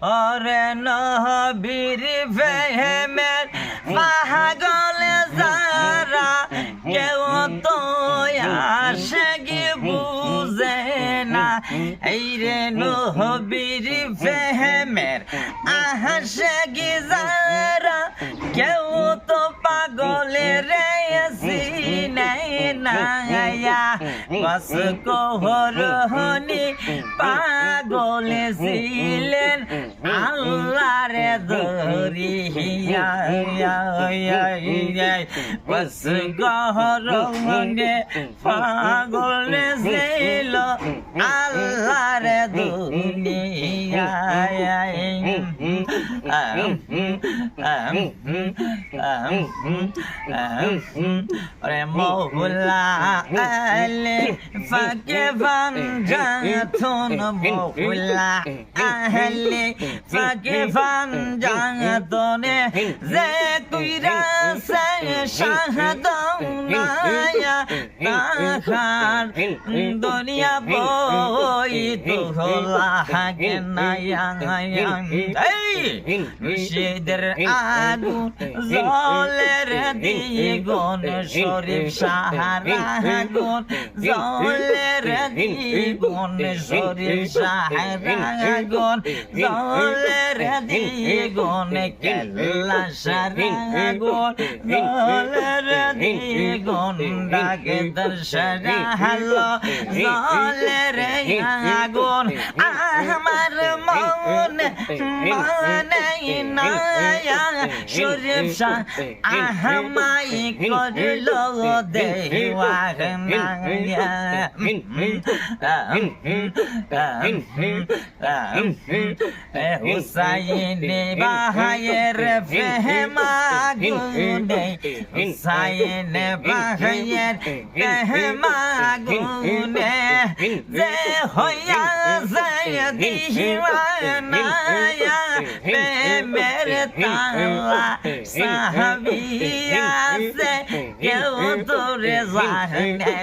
ওরে নবীর ফেহেমের পাগল যারা কেউ তো আসে কি বুঝে না এই রে নবীর ফেহেমের আহাসে কি যারা কেউ তো পাগলে রে নায়া বাস কোহরহনি পাগলে ছিলেন আল্লাহরে দরিয়া বস কোহরহনি পাগলে ছিল আল্লাহরে দুনিয়া রে মহুলা আলে ফাকে ফাঞ্জাথন মহুলা আহলে ফাকে ফাঞ্জাথনে যে কুইরা সে শাহদনায়া তাহার দুনিয়া বই হাগে নায়া এই নিষেধের আগুন জলের দ্বিগুণ শরীফ সাহারা গুণ জলের দ্বিগুণ শরীফ সাহারা গুণ জলের দ্বিগুণ কেল্লা সারা গুণ জলের দ্বিগুণ ডাকে দর্শনা হলো জলের শরীফ শাহ আহমাই করল হুসাইন বাহায়ের ফেহমা গুনে হুসাইন বাহায়ের ফেহমা গুনে যে হইয়া যায় দিওয়ানায়া প্রেমের তালা সাহাবিয়া সে কেউ তোরে জানে